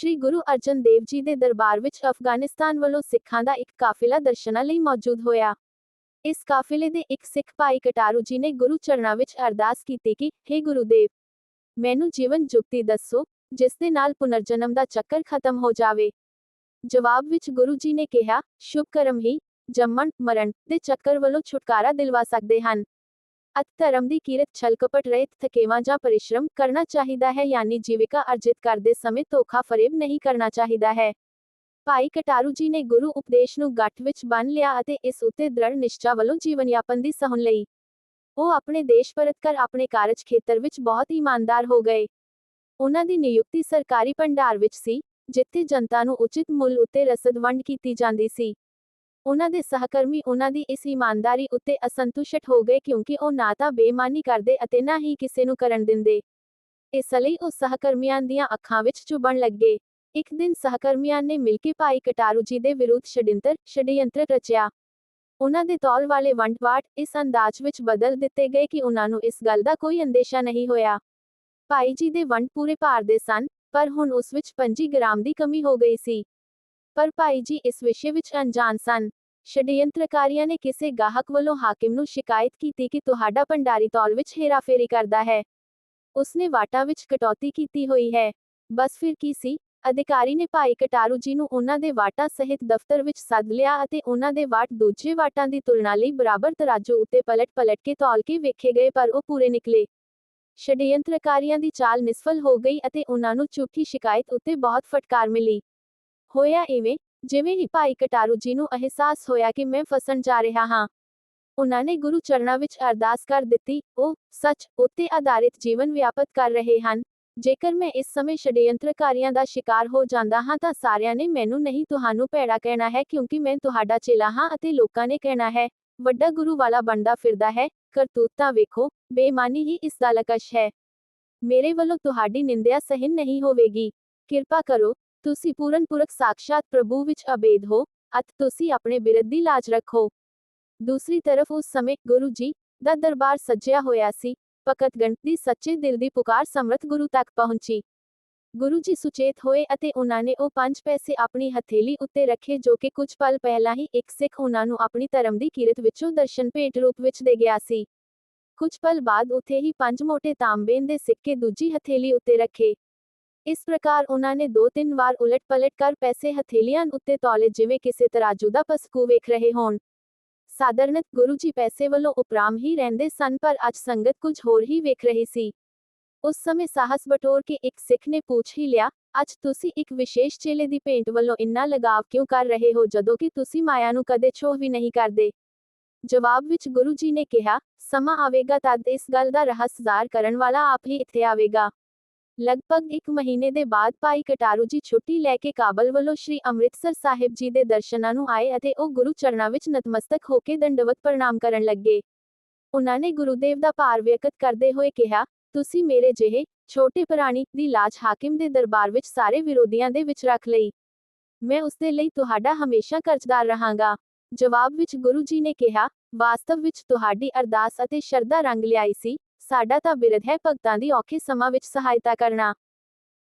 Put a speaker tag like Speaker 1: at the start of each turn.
Speaker 1: ਸ਼੍ਰੀ ਗੁਰੂ ਅਰਜਨ ਦੇਵ ਜੀ ਦੇ ਦਰਬਾਰ ਵਿੱਚ ਅਫਗਾਨਿਸਤਾਨ ਵੱਲੋਂ ਸਿੱਖਾਂ ਦਾ ਇੱਕ ਕਾਫਿਲਾ ਦਰਸ਼ਨਾਂ ਲਈ ਮੌਜੂਦ ਹੋਇਆ। ਇਸ ਕਾਫਿਲੇ ਦੇ ਇੱਕ ਸਿੱਖ ਭਾਈ ਕਟਾਰੂ ਜੀ ਨੇ ਗੁਰੂ ਚਰਨਾਂ ਵਿੱਚ ਅਰਦਾਸ ਕੀਤੀ ਕਿ हे ਗੁਰੂਦੇਵ, ਮੈਨੂੰ ਜੀਵਨ ਜੁਗਤੀ ਦੱਸੋ, ਜਿਸ ਦੇ ਨਾਲ ਪੁਨਰਜਨਮ ਦਾ ਚੱਕਰ ਖਤਮ ਹੋ ਜਾਵੇ। ਜਵਾਬ ਵਿੱਚ ਗੁਰੂ ਜੀ ਨੇ ਕਿਹਾ, ਸ਼ੁਭ ਕਰਮ ਹੀ ਜੰਮਣ, ਮਰਨ ਦੇ ਚੱਕਰ ਵੱਲੋਂ ਛੁਟਕਾਰਾ ਦਿਲਵਾ ਸਕਦੇ ਹਨ। ਅਤ ਧਰਮ ਦੀ ਕੀਰਤ ਛਲਕਪਟ ਰਹਿਤ ਥਕੇਵਾਂ ਜਾਂ ਪਰਿਸ਼ਰਮ ਕਰਨਾ ਚਾਹੀਦਾ ਹੈ ਯਾਨੀ ਜੀਵਿਕਾ ਅਰਜਿਤ ਕਰਦੇ ਸਮੇਂ ਧੋਖਾ ਫਰੇਬ ਨਹੀਂ ਕਰਨਾ ਚਾਹੀਦਾ ਹੈ। ਭਾਈ ਕਟਾਰੂ ਜੀ ਨੇ ਗੁਰੂ ਉਪਦੇਸ਼ ਨੂੰ ਗੱਠ ਵਿੱਚ ਬੰਨ ਲਿਆ ਅਤੇ ਇਸ ਉੱਤੇ ਦ੍ਰਿੜ ਨਿਸ਼ਚਾ ਵੱਲੋਂ ਜੀਵਨ ਯਾਪਨ ਦੀ ਸਹੁੰ ਲਈ। ਉਹ ਆਪਣੇ ਦੇਸ਼ ਪਰਤ ਕਰ ਆਪਣੇ ਕਾਰਜ ਖੇਤਰ ਵਿੱਚ ਬਹੁਤ ਇਮਾਨਦਾਰ ਹੋ ਗਏ। ਉਹਨਾਂ ਦੀ ਨਿਯੁਕਤੀ ਸਰਕਾਰੀ ਭੰਡਾਰ ਵਿੱਚ ਸੀ, ਜਿੱਥੇ ਜਨਤਾ ਨੂੰ ਉਚਿਤ ਮੁੱਲ ਉੱਤੇ ਰਸਦ ਵੰਡ ਕੀਤੀ ਜਾਂਦੀ ਸੀ। ਉਹਨਾਂ ਦੇ ਸਹਕਰਮੀ ਉਹਨਾਂ ਦੀ ਇਸ ਇਮਾਨਦਾਰੀ ਉੱਤੇ ਅਸੰਤੁਸ਼ਟ ਹੋ ਗਏ ਕਿਉਂਕਿ ਉਹ ਨਾ ਤਾਂ ਬੇਈਮਾਨੀ ਕਰਦੇ ਅਤੇ ਨਾ ਹੀ ਕਿਸੇ ਨੂੰ ਕਰਨ ਦਿੰਦੇ। ਇਸ ਲਈ ਉਹ ਸਹਕਰਮੀਆਂ ਦੀਆਂ ਅੱਖਾਂ ਵਿੱਚ ਚੁਭਣ ਲੱਗੇ। ਇੱਕ ਦਿਨ ਸਹਕਰਮੀਆਂ ਨੇ ਮਿਲ ਕੇ ਭਾਈ ਕਟਾਰੂ ਜੀ ਦੇ ਵਿਰੁੱਧ ਛਡਿੰਤਰ ਛੜਯੰਤਰ ਰਚਿਆ। ਉਹਨਾਂ ਦੇ ਤੌਲ ਵਾਲੇ ਵੰਡਵਾਟ ਇਸ ਅੰਦਾਜ਼ ਵਿੱਚ ਬਦਲ ਦਿੱਤੇ ਗਏ ਕਿ ਉਹਨਾਂ ਨੂੰ ਇਸ ਗੱਲ ਦਾ ਕੋਈ ਅੰਦੇਸ਼ਾ ਨਹੀਂ ਹੋਇਆ। ਭਾਈ ਜੀ ਦੇ ਵੰਡ ਪੂਰੇ ਭਾਰ ਦੇ ਸਨ, ਪਰ ਹੁਣ ਉਸ ਵਿੱਚ 25 ਗ੍ਰਾਮ ਦੀ ਕਮੀ ਹੋ ਗਈ ਸੀ। ਪਰ ਭਾਈ ਜੀ ਇਸ ਵਿਸ਼ੇ ਵਿੱਚ ਅਣਜਾਣ ਸਨ। ਛਡਯੰਤਰਕਾਰੀਆਂ ਨੇ ਕਿਸੇ ਗਾਹਕ ਵੱਲੋਂ ਹਾਕਿਮ ਨੂੰ ਸ਼ਿਕਾਇਤ ਕੀਤੀ ਕਿ ਤੁਹਾਡਾ ਭੰਡਾਰੀ ਤੌਲ ਵਿੱਚ ਹੇਰਾਫੇਰੀ ਕਰਦਾ ਹੈ। ਉਸਨੇ ਵਾਟਾਂ ਵਿੱਚ ਕਟੌਤੀ ਕੀਤੀ ਹੋਈ ਹੈ। ਬਸ ਫਿਰ ਕੀ ਸੀ? ਅਧਿਕਾਰੀ ਨੇ ਭਾਈ ਕਟਾਰੂ ਜੀ ਨੂੰ ਉਹਨਾਂ ਦੇ ਵਾਟਾਂ ਸਹਿਤ ਦਫ਼ਤਰ ਵਿੱਚ ਸੱਦ ਲਿਆ ਅਤੇ ਉਹਨਾਂ ਦੇ ਵਾਟ ਦੂਜੇ ਵਾਟਾਂ ਦੀ ਤੁਲਨਾ ਲਈ ਬਰਾਬਰ ਤਰਾਜੂ ਉੱਤੇ ਪਲਟ-ਪਲਟ ਕੇ ਤੌਲ ਕੇ ਵੇਖੇ ਗਏ ਪਰ ਉਹ ਪੂਰੇ ਨਿਕਲੇ। ਛਡਯੰਤਰਕਾਰੀਆਂ ਦੀ ਚਾਲ ਨਿਸਫਲ ਹੋ ਗਈ ਅਤੇ ਉਹਨਾਂ ਨੂੰ ਝੂਠੀ ਸ਼ਿਕਾਇਤ ਉੱਤੇ ਬਹੁਤ ਫਟਕਾਰ ਮਿਲੀ। ਹੋਇਆ ਇਵੇਂ, ਜਿਵੇਂ ਹੀ ਭਾਈ ਕਟਾਰੂ ਜੀ ਨੂੰ ਅਹਿਸਾਸ ਹੋਇਆ ਕਿ ਮੈਂ ਫਸਣ ਜਾ ਰਿਹਾ ਹਾਂ। ਉਹਨਾਂ ਨੇ ਗੁਰੂ ਚਰਨਾਂ ਵਿੱਚ ਅਰਦਾਸ ਕਰ ਦਿੱਤੀ, ਉਹ ਸੱਚ ਉੱਤੇ ਆਧਾਰਿਤ ਜੀਵਨ ਵਿਆਪਤ ਕਰ ਰਹੇ ਹਨ। ਜੇਕਰ ਮੈਂ ਇਸ ਸਮੇਂ ਛਡਯੰਤਰਕਾਰੀਆਂ ਦਾ ਸ਼ਿਕਾਰ ਹੋ ਜਾਂਦਾ ਹਾਂ ਤਾਂ ਸਾਰਿਆਂ ਨੇ ਮੈਨੂੰ ਨਹੀਂ ਤੁਹਾਨੂੰ ਭੈੜਾ ਕਹਿਣਾ ਹੈ ਕਿਉਂਕਿ ਮੈਂ ਤੁਹਾਡਾ ਚੇਲਾ ਹਾਂ ਅਤੇ ਲੋਕਾਂ ਨੇ ਕਹਿਣਾ ਹੈ, ਵੱਡਾ ਗੁਰੂ ਵਾਲਾ ਬਣਦਾ ਫਿਰਦਾ ਹੈ, ਕਰਤੂਤਾਂ ਵੇਖੋ, ਬੇਈਮਾਨੀ ਹੀ ਇਸ ਦਾ ਲਕਸ਼ ਹੈ। ਮੇਰੇ ਵੱਲੋਂ ਤੁਹਾਡੀ ਨਿੰਦਿਆ ਸਹਿਨ ਨਹੀਂ ਹੋਵੇਗੀ। ਕਿਰਪਾ ਕਰੋ ਤੁਸੀਂ ਪੂਰਨ ਪੁਰਖ ਸਾਖਸ਼ਾਤ ਪ੍ਰਭੂ ਵਿੱਚ ਅਬੇਦ ਹੋ, ਅਤੇ ਤੁਸੀਂ ਆਪਣੇ ਬਿਰਧ ਦੀ ਲਾਜ ਰੱਖੋ। ਦੂਸਰੀ ਤਰਫ ਉਸ ਸਮੇਂ ਗੁਰੂ ਜੀ ਦਾ ਦਰਬਾਰ ਸੱਜਿਆ ਹੋਇਆ ਸੀ ਭਗਤਗਣ ਦੀ ਸੱਚੇ ਦਿਲ ਦੀ ਪੁਕਾਰ ਸਮਰਥ ਗੁਰੂ ਤੱਕ ਪਹੁੰਚੀ। ਗੁਰੂ ਜੀ ਸੁਚੇਤ ਹੋਏ ਅਤੇ ਉਹਨਾਂ ਨੇ ਉਹ ਪੰਜ ਪੈਸੇ ਆਪਣੀ ਹਥੇਲੀ ਉੱਤੇ ਰੱਖੇ ਜੋ ਕਿ ਕੁਝ ਪਲ ਪਹਿਲਾਂ ਹੀ ਇੱਕ ਸਿੱਖ ਉਹਨਾਂ ਨੂੰ ਆਪਣੀ ਧਰਮ ਦੀ ਕਿਰਤ ਵਿੱਚੋਂ ਦਰਸ਼ਨ ਭੇਟ ਰੂਪ ਵਿੱਚ ਦੇ ਗਿਆ ਸੀ। ਕੁਝ ਪਲ ਬਾਅਦ ਉੱਥੇ ਹੀ ਪੰਜ ਮੋਟੇ ਤਾਂਬੇਨ ਦੇ ਸਿੱਕੇ ਦੂਜੀ ਹਥੇਲੀ ਉੱਤੇ ਰੱਖੇ। ਇਸ ਪ੍ਰਕਾਰ ਉਹਨਾਂ ਨੇ ਦੋ ਤਿੰਨ ਵਾਰ ਉਲਟ ਪਲਟ ਕਰ ਪੈਸੇ ਹਥੇਲੀਆਂ ਉੱਤੇ ਤੌਲੇ ਜਿਵੇਂ ਕਿਸੇ ਤਰਾਜੂ ਦਾ ਪਸਕੂ ਵੇਖ ਰਹੇ ਹੋਣ। ਸਾਧਰਨਤ ਗੁਰੂ ਜੀ ਪੈਸੇ ਵੱਲੋਂ ਉਪਰਾਮ ਹੀ ਰਹਿੰਦੇ ਸਨ ਪਰ ਅੱਜ ਸੰਗਤ ਕੁਝ ਹੋਰ ਹੀ ਵੇਖ ਰਹੀ ਸੀ। ਉਸ ਸਮੇਂ ਸਾਹਸ ਬਟੋਰ ਕੇ ਇੱਕ ਸਿੱਖ ਨੇ ਪੁੱਛ ਹੀ ਲਿਆ, ਅੱਜ ਤੁਸੀਂ ਇੱਕ ਵਿਸ਼ੇਸ਼ ਚੇਲੇ ਦੀ ਭੇਂਟ ਵੱਲੋਂ ਇੰਨਾ ਲਗਾਵ ਕਿਉਂ ਕਰ ਰਹੇ ਹੋ ਜਦੋਂ ਕਿ ਤੁਸੀਂ ਮਾਇਆ ਨੂੰ ਕਦੇ ਛੋਹ ਵੀ ਨਹੀਂ ਕਰਦੇ? ਜਵਾਬ ਵਿੱਚ ਗੁਰੂ ਜੀ ਨੇ ਕਿਹਾ, ਸਮਾਂ ਆਵੇਗਾ ਤਦ ਇਸ ਗੱਲ ਦਾ ਰਹੱਸ ਜ਼ਾਹਰ ਕਰਨ ਵਾਲਾ ਆਪ ਹੀ ਇੱਥੇ ਆਵੇਗਾ। ਲਗਭਗ ਇੱਕ ਮਹੀਨੇ ਦੇ ਬਾਅਦ ਭਾਈ ਕਟਾਰੂ ਜੀ ਛੁੱਟੀ ਲੈ ਕੇ ਕਾਬਲ ਵੱਲੋਂ ਸ਼੍ਰੀ ਅੰਮ੍ਰਿਤਸਰ ਸਾਹਿਬ ਜੀ ਦੇ ਦਰਸ਼ਨਾਂ ਨੂੰ ਆਏ ਅਤੇ ਉਹ ਗੁਰੂ ਚਰਨਾਂ ਵਿੱਚ ਨਤਮਸਤਕ ਹੋ ਕੇ ਦੰਡਵਤ ਪ੍ਰਣਾਮ ਕਰਨ ਲੱਗੇ। ਉਹਨਾਂ ਨੇ ਗੁਰੂਦੇਵ ਦਾ ਭਾਰ ਵਿਅਕਤ ਕਰਦੇ ਹੋਏ ਕਿਹਾ, ਤੁਸੀਂ ਮੇਰੇ ਜਿਹੇ ਛੋਟੇ ਪ੍ਰਾਣੀ ਦੀ ਲਾਜ ਹਾਕਿਮ ਦੇ ਦਰਬਾਰ ਵਿੱਚ ਸਾਰੇ ਵਿਰੋਧੀਆਂ ਦੇ ਵਿੱਚ ਰੱਖ ਲਈ। ਮੈਂ ਉਸ ਦੇ ਲਈ ਤੁਹਾਡਾ ਹਮੇਸ਼ਾ ਕਰਜ਼ਦਾਰ ਰਹਾਂਗਾ। ਜਵਾਬ ਵਿੱਚ ਗੁਰੂ ਜੀ ਨੇ ਕਿਹਾ, ਵਾਸਤਵ ਵਿੱਚ ਤੁਹਾਡੀ ਅਰਦਾਸ ਅਤੇ ਸ਼ਰਧਾ ਰੰਗ ਲਿਆਈ ਸੀ। ਸਾਡਾ ਤਾਂ ਬਿਰਧ ਹੈ ਭਗਤਾਂ ਦੀ ਔਖੇ ਸਮਾਂ ਵਿੱਚ ਸਹਾਇਤਾ ਕਰਨਾ।